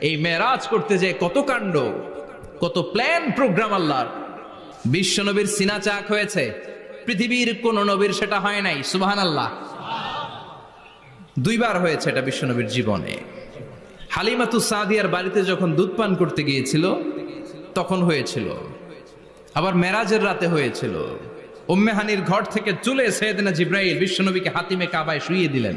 এই মেরাজ করতে যে কত কাণ্ড, কত প্ল্যান প্রোগ্রাম আল্লাহর। বিশ্ব নবীর সিনা চাক হয়েছে, পৃথিবীর কোন নবীর সেটা হয় নাই সুবাহান আল্লাহ দুইবার হয়েছে এটা বিশ্ব নবীর জীবনে। হালিমাতু সাদিয়ার বাড়িতে যখন দুধ পান করতে গিয়েছিল, তখন হয়েছিল। আবার মেরাজের রাতে হয়েছিল। উম্মেহানির ঘর থেকে চলে সৈয়দনা জিব্রাইল বিশ্বনবীকে হাতিমে কাবায় শুইয়ে দিলেন।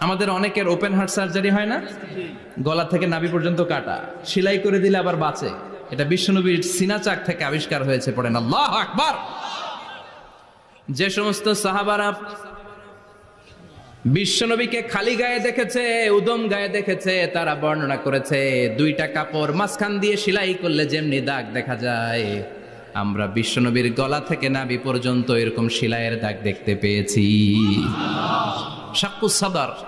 আমাদের অনেকের ওপেন হার্ট সার্জারি হয় না? গলা থেকে নাভি পর্যন্ত কাটা। সেলাই করে দিলে আবার বাঁচে। এটা বিশ্বনবীর সিনা চাক থেকে আবিষ্কার হয়েছে, পড়েন। আল্লাহ আকবার! যে সমস্ত সাহাবারা বিশ্বনবীকে খালি গায়ে দেখেছে, উদম গায়ে দেখেছে, তারা বর্ণনা করেছে, দুইটা কাপড় মাঝখান দিয়ে সেলাই করলে যেমনি দাগ দেখা যায়, আমরা বিশ্বনবীর গলা থেকে নাভি পর্যন্ত এরকম সেলাইয়ের দাগ দেখতে পেয়েছি। শাক্কু সাদার।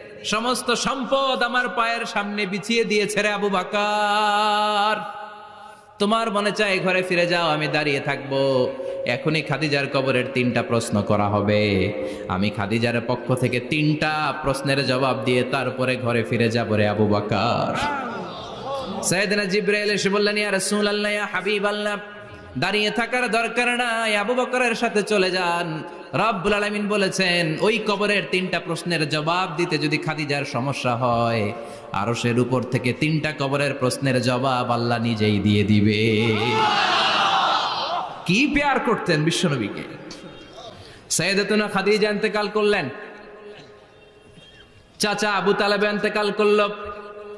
সমস্ত সম্পদ আমার পায়ের সামনে বিছিয়ে দিয়েছে রে আবু বাকার। তোমার মনে চায় ঘরে ফিরে যাও, আমি দাঁড়িয়ে থাকব। এখনই খাদিজার কবরের তিনটা প্রশ্ন করা হবে। আমি খাদিজার পক্ষ থেকে তিনটা প্রশ্নের জবাব দিয়ে তারপরে ঘরে ফিরে যাব রে আবু বাকার। সৈয়দনা জিব্রাইল এসে বললেন, ইয়া রাসূলুল্লাহ, ইয়া হাবিবাল্লাহ। দাঁড়িয়ে থাকার দরকার নাই। আবু বকরের সাথে চলে যান। রব্বুল আলামিন বলেছেন, ওই কবরের তিনটা প্রশ্নের জবাব দিতে যদি খাদিজার সমস্যা হয়, আরশের উপর থেকে তিনটা কবরের প্রশ্নের জবাব আল্লাহ নিজেই দিয়ে দিবে। কি পেয়ার করতেন বিশ্বনবীকে? সৈয়দতুনা খাদিজা ইন্তেকাল করলেন। চাচা আবু তালেব ইন্তেকাল করল।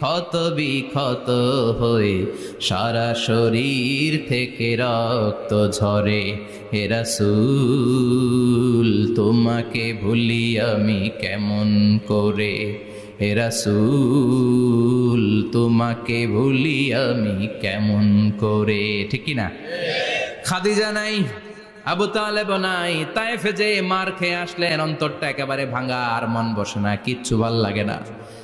ক্ষত বিক্ষত হয়ে সারা শরীর থেকে রক্ত ঝরে। হেরাসুল তোমাকে ভুলি আমি কেমন করে? হেরাসুল তোমাকে ভুলি আমি কেমন করে? ঠিক না খাদিজা নাই, আবু তালেব নাই তাইফে যে মার খেয়ে আসলেন, অন্তরটা একেবারে ভাঙা আর মন বসে না, কিচ্ছু ভালো লাগে না।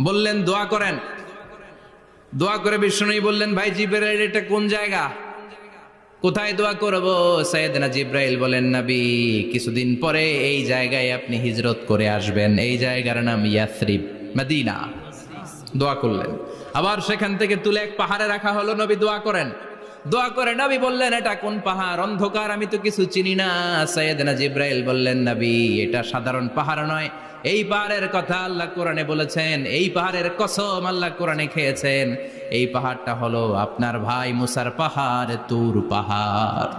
বললেন, দোয়া করেন। দোয়া করে বিশ্বনবী বললেন, ভাই জিব্রাইল, এটা কোন জায়গা? কোথায় দোয়া করব? সৈয়দনা জিব্রাইল বলেন, নবী, কিছুদিন পরে এই জায়গায় আপনি হিজরত করে আসবেন। এই জায়গার নাম ইয়াসরিব, মদিনা। দোয়া করলেন। আবার সেখান থেকে তুলে এক পাহাড়ে রাখা হলো, নবী, দোয়া করেন। দোয়া করে নবী বললেন, এটা কোন পাহাড়? অন্ধকার, আমি তো কিছু চিনি না। সৈয়দনা জিব্রাইল বললেন, নবী, এটা সাধারণ পাহাড় নয়। এই পাহাড়ের কথা আল্লাহ কোরআনে বলেছেন, এই পাহাড়ের কসম আল্লাহ কোরআনে খেয়েছেন। এই পাহাড়টা হলো আপনার ভাই মুসার পাহাড়, তুর পাহাড়।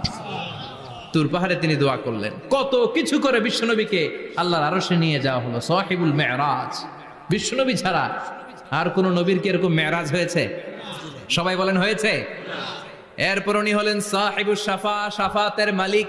তুর পাহাড়ে তিনি দোয়া করলেন। কত কিছু করে বিশ্বনবীকে আল্লাহর আরশে নিয়ে যাওয়া হলো, সাহিবুল মেরাজ। বিশ্বনবী ছাড়া আর কোন নবীর কি এরকম মেরাজ হয়েছে? সবাই বলেন, হয়েছে? এরপর উনি হলেন সাহেবুল সাফা, সাফাতের মালিক।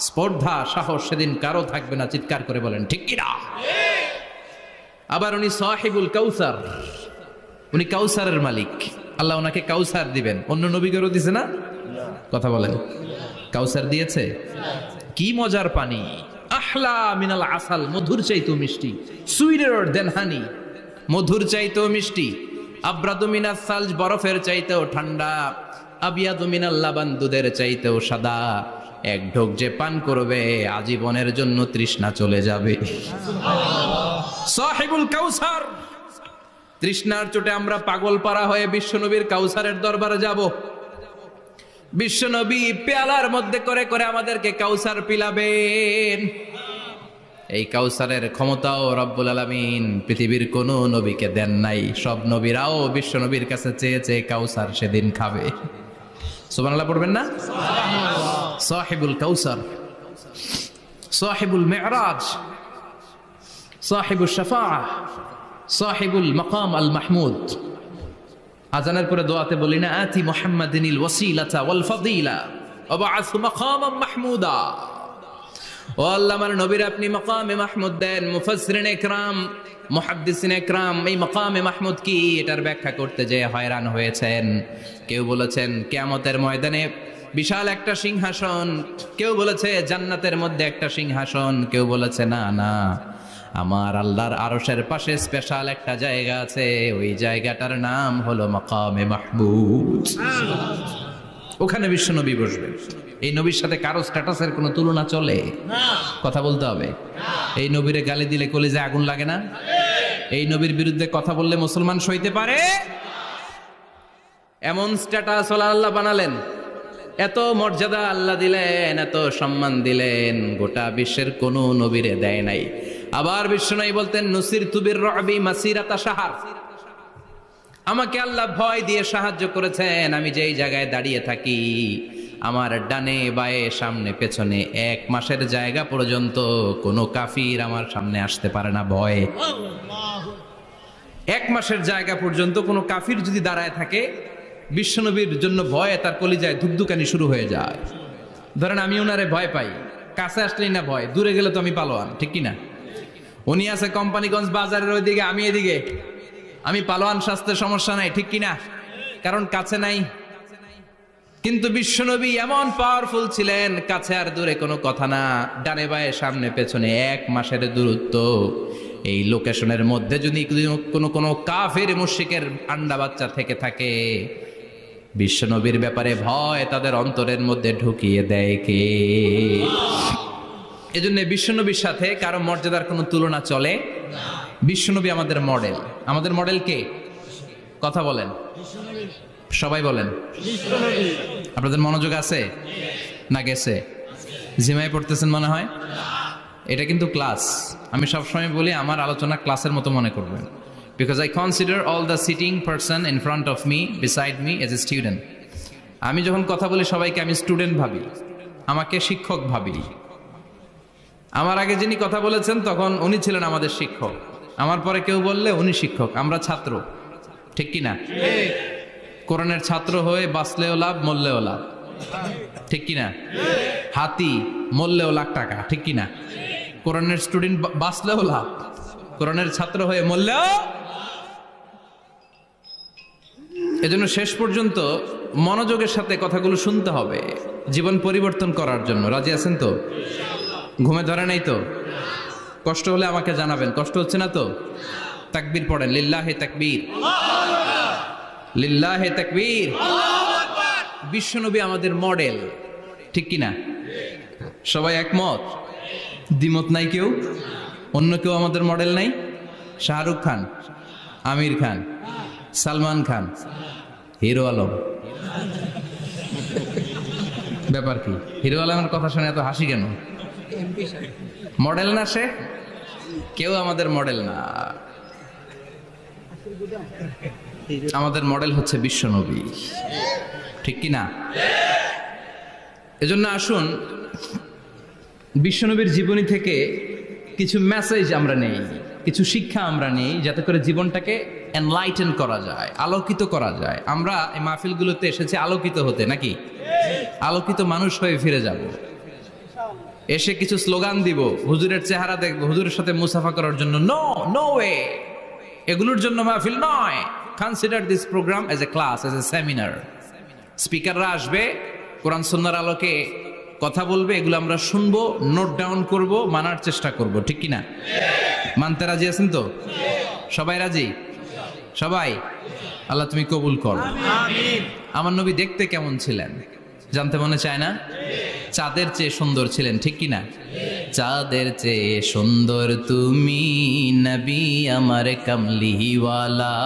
স্পর্ধা, সাহস সেদিন কারও থাকবে না, চিৎকার করে বলেন, ঠিক কিনা? আবার উনি সাহিবুল কাউসার। উনি কাউসারের মালিক। আল্লাহ ওনাকে কাউসার দিবেন। অন্য নবীগরও দিছে না? কথা বলেন। কাউসার দিয়েছে? কি মজার পানি। আহলা মিনাল আসাল, মধুর চাইতো মিষ্টি। সুইডের দেন হানি মধুর চাইতো মিষ্টি। আব্রাদু মিনাস সালজ, বরফের চাইতেও ঠান্ডা। আবিয়াদু মিনাল লাবান, দুধের চাইতেও সাদা। এক ঢোক যে পান করবে, আজীবনের জন্য তৃষ্ণা চলে যাবে। কাউসার, তৃষ্ণার চোটে আমরা পাগল পারা হয়ে বিশ্বনবীর কাউসারের দরবারে যাব। বিশ্বনবী পেয়ালার মধ্যে করে করে আমাদেরকে কাউসার পিলাবেন। এই কাউসারের ক্ষমতাও রব্বুল আলামিন পৃথিবীর কোনো নবীকে দেন নাই। সব নবীরাও বিশ্বনবীর কাছে চেয়েছে কাউসার সেদিন খাবে। সুবহানাল্লাহ পড়বেন না? সাহিবুল কাউসার, সাহিবুল মেরাজ, সাহিবুল শাফাআ, সাহিবুল মকাম আল মাহমুদ। আজানের পরে দোয়াতে বলি, না আতি মুহাম্মাদিনিল ওয়াসিলাতা ওয়াল ফাদিলা ওয়াবাআসু মাকামাম মাহমুদা। ও আল্লাহ, আমার নবীর আপনি মাকামে মাহমুদ দেন, মুফাসসিরিন ইকরাম মুহাদ্দিসিন ইকরাম এই মাকামে মাহমুদ কি? এটার ব্যাখ্যা করতে যে হয়রান হয়েছেন। কেউ বলেছেন, কিয়ামতের ময়দানে বিশাল একটা সিংহাসন। কেউ বলেছে, জান্নাতের মধ্যে একটা সিংহাসন। কেউ বলেছে, না না, আমার আল্লাহর আরশের পাশে স্পেশাল একটা জায়গা আছে। ওই জায়গাটার নাম হলো মাকামে মাহমুদ। ওখানে বিশ্ব নবী বসবে। এই নবীর সাথে কারও স্ট্যাটাসের কোনো তুলনা চলে? কথা বলতে হবে। এই নবীরে গালি দিলে কলিজে আগুন লাগে না? এই নবীর বিরুদ্ধে কথা বললে মুসলমান সইতে পারে? এমন স্ট্যাটাস আল্লাহ বানালেন। এত মর্যাদা আল্লাহ দিলেন এত সম্মান দিলেন গোটা বিশ্বের কোনো নবীরে দেয় নাই। আবার বিশ্বনবী বলতেন নসির তুবির রবি মাসিরাতা সাহার আমাকে আল্লাহ ভয় দিয়ে সাহায্য করেছেন আমি যেই জায়গায় দাঁড়িয়ে থাকি আমার ডানে বায়ে সামনে পেছনে এক মাসের জায়গা পর্যন্ত কোনো কাফির আমার সামনে আসতে পারে না ভয়ে। এক মাসের জায়গা পর্যন্ত কোনো কাফির যদি দাঁড়ায় থাকে বিশ্বনবীর জন্য ভয়ে তার কলিজায় ধুকধুকানি শুরু হয়ে যায়। ধরেন আমি ওনারে ভয় পাই। কাছে আসলেই না ভয়, দূরে গেলে তো আমি পালোয়ান, ঠিক কি না উনি আছে কোম্পানিগঞ্জ বাজারের ওইদিকে, আমি এদিকে। আমি পালোয়ান স্বাস্থ্যের সমস্যা নাই, ঠিক কিনা? কারণ কাছে নাই। কিন্তু বিশ্বনবী এমন পাওয়ারফুল ছিলেন, কাছে আর দূরে কোনো কথা না। ডানে বায়ে, সামনে পেছনে এক মাসের দূরত্ব। এই লোকেশনের মধ্যে যদি কোনো কোনো কাফের মুশিকের আন্ডা বাচ্চা থেকে থাকে বিশ্বনবীর ব্যাপারে ভয় তাদের অন্তরের মধ্যে ঢুকিয়ে দেয় কে? এজন্য বিশ্বনবীর সাথে কারও মর্যাদার কোনো তুলনা চলে বিশ্বনবী আমাদের মডেল। আমাদের মডেল কে? কথা বলেন। সবাই বলেন। আপনাদের মনোযোগ আছে? না গেছে? জিমায় পড়তেছেন মনে হয়? এটা কিন্তু ক্লাস। আমি সবসময় বলি, আমার আলোচনা ক্লাসের মতো মনে করবেন। Because I consider all the sitting person in front of me beside me as a student আমি যখন কথা বলি সবাইকে আমি স্টুডেন্ট ভাবি। আমাকে শিক্ষক ভাবি। আমার আগে যিনি কথা বলেছেন, তখন উনি ছিলেন আমাদের শিক্ষক। আমার পরে কেউ বললে, উনি শিক্ষক, আমরা ছাত্র। ঠিক কি না? কোরআনের ছাত্র হয়ে বাঁচলেও লাভ, মরলেও লাভ। ঠিক কি না? হাতি, মরলেও লাখ টাকা। ঠিক কি না? কোরআনের স্টুডেন্ট বাঁচলেও লাভ। কোরআনের ছাত্র হয়ে মরলেও এজন্য শেষ পর্যন্ত মনোযোগের সাথে কথাগুলো শুনতে হবে, জীবন পরিবর্তন করার জন্য। রাজি আছেন তো? ঘুমে ধরে নাই তো? কষ্ট হলে আমাকে জানাবেন, কষ্ট হচ্ছে না তো? তাকবীর পড়েন, লিল্লাহে তাকবীর। লিল্লাহে তাকবীর। বিশ্বনবী আমাদের মডেল, ঠিক কি না সবাই একমত? দ্বিমত নাই কেউ? অন্য কেউ আমাদের মডেল নাই? শাহরুখ খান, আমির খান, সালমান খান। হিরো আলম। ব্যাপার কি? হিরো আলমের কথা শুনে এত হাসি কেন? মডেল না সে? কেউ আমাদের মডেল না। আমাদের মডেল হচ্ছে বিশ্বনবী। ঠিক কি না? এজন্য আসুন, বিশ্বনবীর জীবনী থেকে কিছু মেসেজ আমরা নেই, কিছু শিক্ষা আমরা নেই, যাতে করে জীবনটাকে এনলাইটেন করা যায়, আলোকিত করা যায়। আমরা এই মাহফিলগুলোতে এসেছি আলোকিত হতে, নাকি? আলোকিত মানুষ হয়ে ফিরে যাব। এসে কিছু স্লোগান দিব, হুজুরের চেহারা দেখব হুজুরের সাথে মুসাফা করার জন্য। নো নো ওয়ে এগুলোর জন্য মাহফিল নয়। Consider this program as a class as a seminar স্পিকাররা আসবে, কোরআন সন্ন্যার আলোকে কথা বলবে, এগুলো আমরা শুনব নোট ডাউন করব, মানার চেষ্টা করব, ঠিক কি না মানতে রাজি আছেন তো? সবাই রাজি? সবাই আল্লাহ তুমি কবুল করো। আমার নবী দেখতে কেমন ছিলেন? জানতে মনে চায় না? চাঁদের চেয়ে সুন্দর ছিলেন ঠিক কি না চাঁদের চেয়ে সুন্দর তুমি নবী আমার কামলিওয়ালা।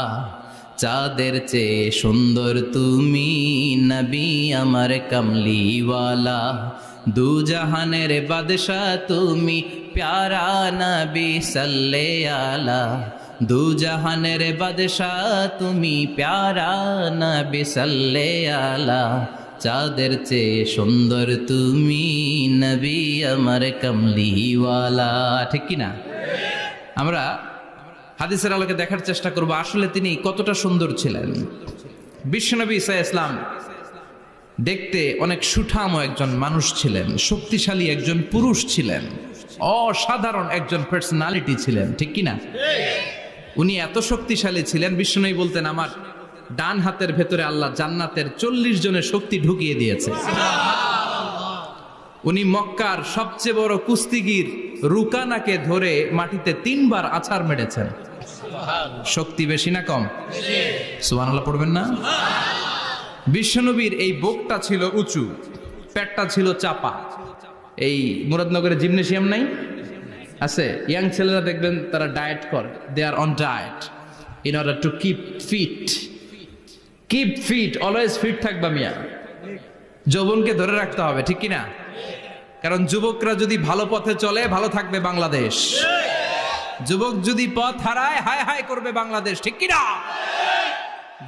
চাঁদের চেয়ে সুন্দর তুমি নবী আমার কামলিওয়ালা। দু জাহানের বাদশাহ তুমি প্যারা নবী সাল্লে আলা। দু জাহানের বাদশাহ, তুমি প্যারা না সাল্লে আলা। চাঁদের চেয়ে সুন্দর তুমি নবী আমার কামলিওয়ালা। ঠিক কি না আমরা হাদিসের আলোকে দেখার চেষ্টা করব, আসলে তিনি কতটা সুন্দর ছিলেন। বিশ্বনবী ইসা ইসলাম দেখতে অনেক সুঠাম একজন মানুষ ছিলেন, শক্তিশালী একজন পুরুষ ছিলেন, অসাধারণ একজন পার্সোনালিটি ছিলেন, ঠিক কি না উনি এত শক্তিশালী ছিলেন, বিষ্ণুই বলতেন, আমার ডান হাতের ভেতরে আল্লাহ জান্নাতের চল্লিশ জনের শক্তি ঢুকিয়ে দিয়েছে। উনি মক্কার সবচেয়ে বড় কুস্তিগির রুকানাকে ধরে মাটিতে তিনবার আছাড় মেরেছেন। শক্তি বেশি না কম? সুবহানাল্লাহ, পড়বেন না? বিশ্বনবীর এই বোকটা ছিল উঁচু, পেটটা ছিল চাপা। এই মুরাদনগরে জিমনেশিয়াম নাই? আছে ইয়াং ছেলেরা দেখবেন তারা ডায়েট করে they are on diet in order to keep fit keep fit always fit থাকবা মিয়া। যৌবনকে ধরে রাখতে হবে, ঠিক কি না কারণ যুবকরা যদি ভালো পথে চলে, ভালো থাকবে বাংলাদেশ। যুবক যদি পথ হারায়, হায় হায় করবে বাংলাদেশ, ঠিক কি না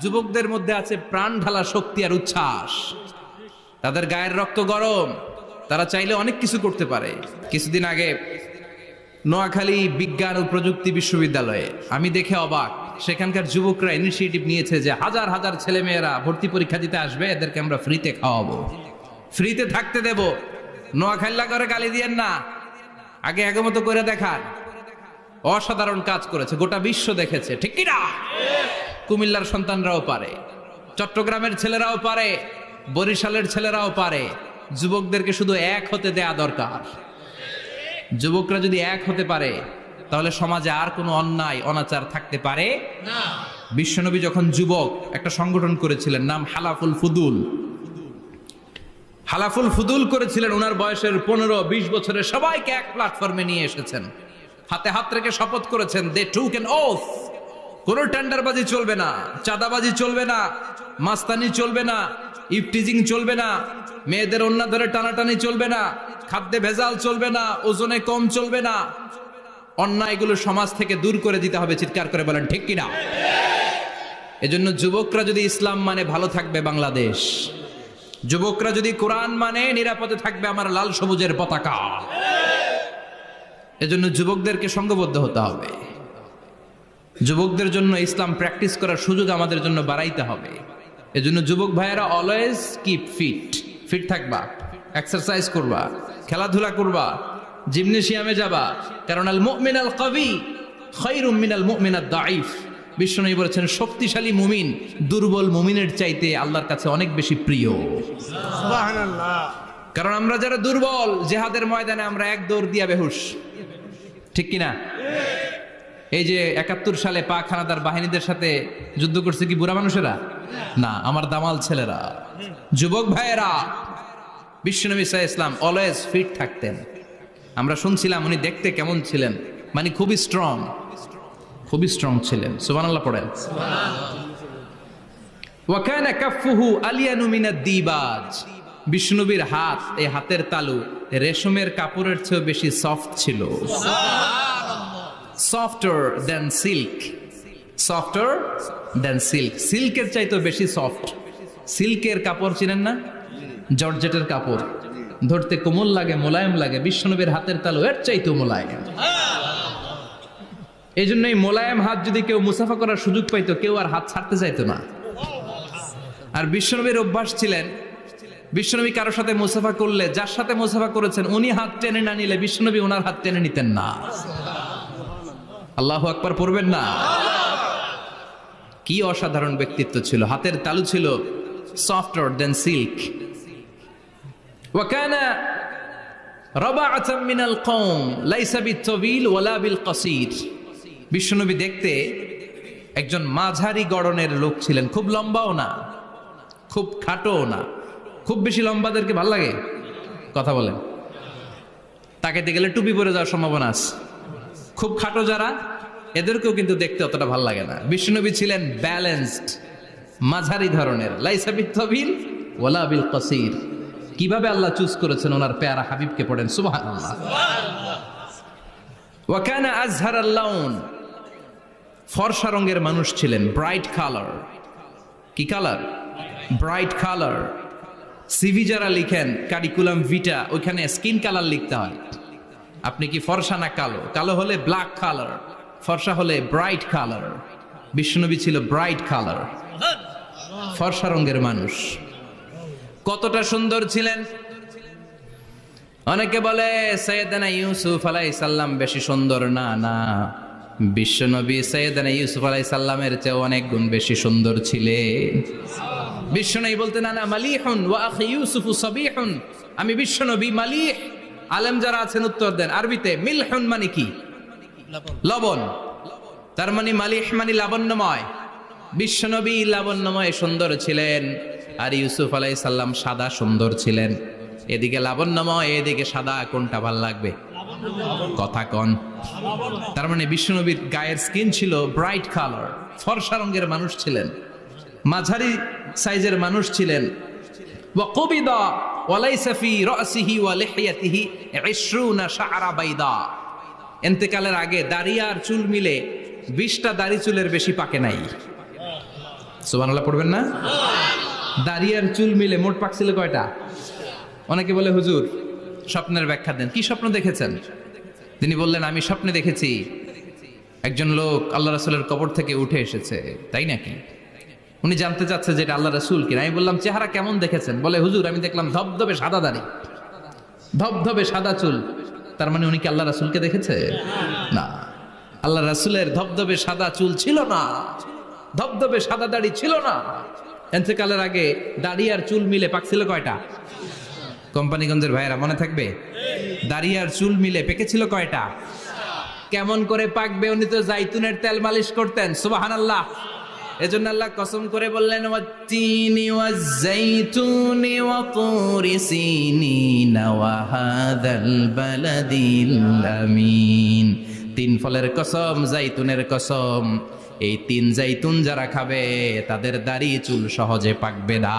যুবকদের মধ্যে আছে প্রাণ ঢালা শক্তি আর উচ্ছ্বাস। তাদের গায়ের রক্ত গরম, তারা চাইলে অনেক কিছু করতে পারে। কিছুদিন আগে নোয়াখালী বিজ্ঞান ও প্রযুক্তি বিশ্ববিদ্যালয়ে। আমি দেখে অবাক। সেখানকার যুবকরা ইনিশিয়েটিভ নিয়েছে যে হাজার হাজার ছেলেমেয়েরা ভর্তি পরীক্ষা দিতে আসবে, এদেরকে আমরা ফ্রিতে খাওয়াবো। ফ্রিতে থাকতে দেব। নোয়াখাল্লা করে গালি দিয়েন না। আগে আগে মতো করে দেখান। অসাধারণ কাজ করেছে, গোটা বিশ্ব দেখেছে। ঠিক কি না? কুমিল্লার সন্তানরাও পারে। চট্টগ্রামের ছেলেরাও পারে। বরিশালের ছেলেরাও পারে। যুবকদেরকে শুধু এক হতে দেয়া দরকার। যুবকরা যদি এক হতে পারে, তাহলে সমাজে আর কোনো অন্যায়, অনাচার থাকতে পারে বিশ্বনবী যখন যুবক একটা সংগঠন করেছিলেন, নাম হালাফুল ফুদুল। হালাফুল ফুদুল করেছিলেন ওনার বয়সের পনেরো, বিশ বছরের সবাইকে এক প্ল্যাটফর্মে নিয়ে এসেছেন। হাতে হাত রেখে শপথ করেছেন দে টু ক্যান ওথ কোনো টেন্ডারবাজি চলবে না, চাঁদাবাজি চলবে না, মাস্তানি চলবে না ইফটিজিং চলবে না। মেয়েদের অন্য ধরে টানাটানি চলবে না, খাদ্যে ভেজাল চলবে না, ওজনে কম চলবে না। অন্যায়গুলো সমাজ থেকে দূর করে দিতে হবে, চিৎকার করে বলেন, ঠিক কিনা? এজন্য যুবকরা যদি ইসলাম মানে ভালো থাকবে বাংলাদেশ, যুবকরা যদি কোরআন মানে নিরাপদে থাকবে আমার লাল সবুজের পতাকা। এজন্য যুবকদেরকে সঙ্গবদ্ধ হতে হবে। যুবকদের জন্য ইসলাম প্র্যাকটিস করার সুযোগ আমাদের জন্য বাড়াইতে হবে। এজন্য যুবক ভাইয়েরা অলওয়েজ কিপ ফিট ফিট থাকবা এক্সারসাইজ করবা খেলাধুলা করবা জিমনেশিয়ামে যাবা। কারণ আল মুমিন আল কবি খৈরুম মিনাল মুমিন আল দাইফ বিষ্ণু বলেছেন শক্তিশালী মুমিন দুর্বল মুমিনের চাইতে আল্লাহর কাছে অনেক বেশি প্রিয়। কারণ আমরা যারা দুর্বল জেহাদের ময়দানে আমরা এক দৌড় দিয়া বেহুশ। ঠিক কিনা? এই যে একাত্তর সালে পাক হানাদার বাহিনীদের সাথে যুদ্ধ করছে কি বুড়া মানুষেরা? না আমার দামাল ছেলেরা। যুবক ভাইয়েরা বিশ্বনবী সাহা ইসলাম অলওয়েজ ফিট থাকতেন। আমরা শুনছিলাম উনি দেখতে কেমন ছিলেন মানে খুবই স্ট্রং খুবই স্ট্রং ছিলেন। সুবহানাল্লাহ পড়েন। ওয়াকানা কাফফুহু আলিয়ানু মিনাদ দিবাজ। বিষ্ণুবীর হাত এই হাতের তালু রেশমের কাপড়ের চেয়েও বেশি সফট ছিল। Softer than silk softer than silk সিল্কের চাইতেও বেশি সফট সিল্কের কাপড় চিনেন না? জর্জেটের কাপড়। ধরতে কোমল লাগে, মোলায়েম লাগে। বিশ্বনবীর হাতের তালু এর চাইতেও মোলায়েম। এই জন্য এই মোলায়েম হাত যদি কেউ মুসাফা করার সুযোগ পাইতো, কেউ আর হাত ছাড়তে চাইতো না। আর বিশ্বনবীর অভ্যাস ছিলেন, বিশ্বনবী কারোর সাথে মুসাফা করলে, যার সাথে মুসাফা করেছেন, উনি হাত টেনে না নিলে বিশ্বনবী ওনার হাত টেনে নিতেন না। আল্লাহ আকবার পড়বেন না? কি অসাধারণ ব্যক্তিত্ব ছিল? হাতের তালু ছিল সফটওয়ার দেন সিল্ক ওয়াকানা রবাআতাম মিনাল কওম, লাইসা বিতবিল ওয়ালা বিল কসির বিশ্বনবী দেখতে একজন মাঝারি গড়নের লোক ছিলেন। খুব লম্বাও না, খুব খাটোও না। খুব বেশি লম্বাদেরকে ভালো লাগে? কথা বলেন। তাকে দেখলে টুপি পরে যাওয়ার সম্ভাবনা আছে। খুব খাটো যারা এদেরকেও কিন্তু দেখতে অতটা ভালো লাগে না। বিষ্ণুনবী ছিলেন ব্যালেন্সড মাঝারি ধরনের। লাইসাবিত তবিল ওলা বিল কসির। কীভাবে আল্লাহ চুজ করেছেন ওনার পেয়ারা হাবিবকে পড়েন? সুবহানাল্লাহ। ওয়াকানা আজহার আল্লাউন ফর্সা রঙের মানুষ ছিলেন ব্রাইট কালার কি কালার ব্রাইট কালার সিভি যারা লিখেন কারিকুলাম ভিটা ওইখানে স্কিন কালার লিখতে হয়। আপনি কি ফর্সা না কালো? কালো হলে ব্ল্যাক কালার ফর্সা হলে ব্রাইট কালার বিষ্ণুনবী ছিল ব্রাইট কালার ফর্সা রঙের মানুষ। কতটা সুন্দর ছিলেন? অনেকে বলে সৈয়দানা ইউসুফ আলাই সাল্লাম বেশি সুন্দর। না না, বিশ্বনবী সৈয়দানা ইউসুফ আলাই সাল্লামের চেয়ে অনেক গুণ বেশি সুন্দর ছিলেন বিশ্বনবী বলতে না না মালিহুন ওয়া আখি ইউসুফু সাবিহুন। আমি বিশ্বনবী মালিহ। আলেম যারা আছেন উত্তর দেন, আরবিতে মিলহুন মানে কি? লবণ। তার মানে মালিহ মানে লাবণ্যময়। বিশ্বনবী লাবণ্যময় সুন্দর ছিলেন, আর ইউসুফ আলাই সাল্লাম সাদা সুন্দর ছিলেন। এদিকে লাবণ্যময়, এদিকে সাদা, কোনটা ভালো লাগবে? কথা কন। তার মানে বিশ্বনবীর গায়ের স্কিন ছিল ব্রাইট কালার, ফর্সা রঙের মানুষ ছিলেন, মাঝারি সাইজের মানুষ ছিলেন। কবিদা ওয়ালাইসাফি রাসিহি ওয়া লিহিয়াতিহি 20 শাআরা বাইদা। এন্তেকালের আগে দাড়ি আর চুল মিলে বিশটা দাড়ি চুলের বেশি পাকে নাই। সুবহানাল্লাহ পড়বেন না? দাড়ি আর চুল মিলে মোট পাকছিল কয়টা? অনেকে বলে, হুজুর, স্বপ্নের ব্যাখ্যা দেন। কি স্বপ্ন দেখেছেন? তিনি বললেন, আমি স্বপ্নে দেখেছি একজন লোক আল্লাহ রাসুলের কবর থেকে উঠে এসেছে। তাই নাকি? উনি জানতে চাচ্ছে যে এটা আল্লাহ রাসুল কিনা। আমি বললাম, চেহারা কেমন দেখেছেন? বলে, হুজুর, আমি দেখলাম ধবধবে সাদা দাড়ি। ধবধবে সাদা চুল। তার মানে উনি কি আল্লাহ রাসুলকে দেখেছে? না। আল্লাহ রাসুলের ধবধবে সাদা চুল ছিল না। ধবধবে সাদা দাড়ি ছিল না। এন্তেকালের আগে দাড়ি আর চুল মিলে পাকছিল কয়টা? কোম্পানিগঞ্জের ভাইয়েরা, মনে থাকবে? দাড়ি আর চুল মিলে পেকেছিল কয়টা? কেমন করে পাকবে? উনি তো জাইতুনের তেল মালিশ করতেন সুবাহান আল্লাহ এজন্য আল্লাহ কসম করে বললেন, ওয়াত্তিনি ওয়াজ্জাইতুনি ওয়া তুরি সিনিন ওয়া হাদাল বালাদিল আমিন। তিন ফলের কসম, জাইতুনের কসম। এই তিন জাইতুন যারা খাবে, তাদের দাড়ি চুল সহজে পাকবে না।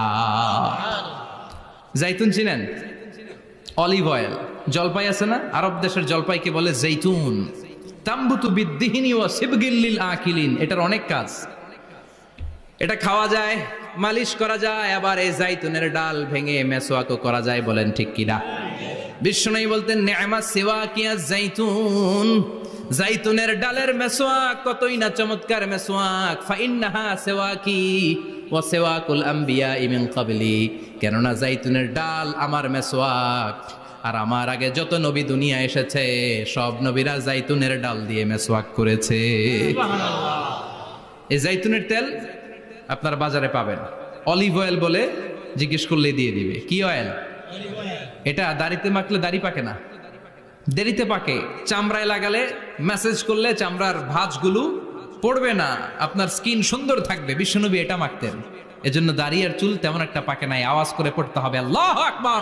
জাইতুন চিনেন? Olive oil. জলপাই আছে না? আরব দেশের জলপাইকে বলে জৈতুন তাম্বুতু বিদ্দিহিনী ও শিবগিল্লিল আকিলিন। এটার অনেক কাজ। এটা খাওয়া যায় মালিশ করা যায় আবার এই জাইতুনের ডাল ভেঙে মেসোয়াকও করা যায় বলেন ঠিক কিনা? বিষ্ণু বলতেন নেমা সেবা কিয়া জাইতুন? জাইতুনের ডালের মেসোয়াক কতই না চমৎকার মেসোয়াক। ফাইন্নাহা সেওয়াকি ও সেওয়াকুল আম্বিয়া ইমিন কাবলি কেননা জাইতুনের ডাল আমার মেসোয়াক আর আমার আগে যত নবী দুনিয়া এসেছে সব নবীরা জাইতুনের ডাল দিয়ে মেসোয়াক করেছে। এই জাইতুনের তেল আপনার বাজারে পাবেন। অলিভ অয়েল বলে জিজ্ঞেস করলে দিয়ে দিবে। কি অয়েল? এটা দাড়িতে মাখলে দাড়ি পাকে না। দেরিতে পাকে। চামড়ায় লাগালে মেসেজ করলে চামড়ার ভাঁজগুলো পড়বে না। আপনার স্কিন সুন্দর থাকবে। বিশ্বনবী এটা মাখতেন। এজন্য দাড়ি আর চুল তেমন একটা পাকে নাই। আওয়াজ করে পড়তে হবে। আল্লাহ আকবার!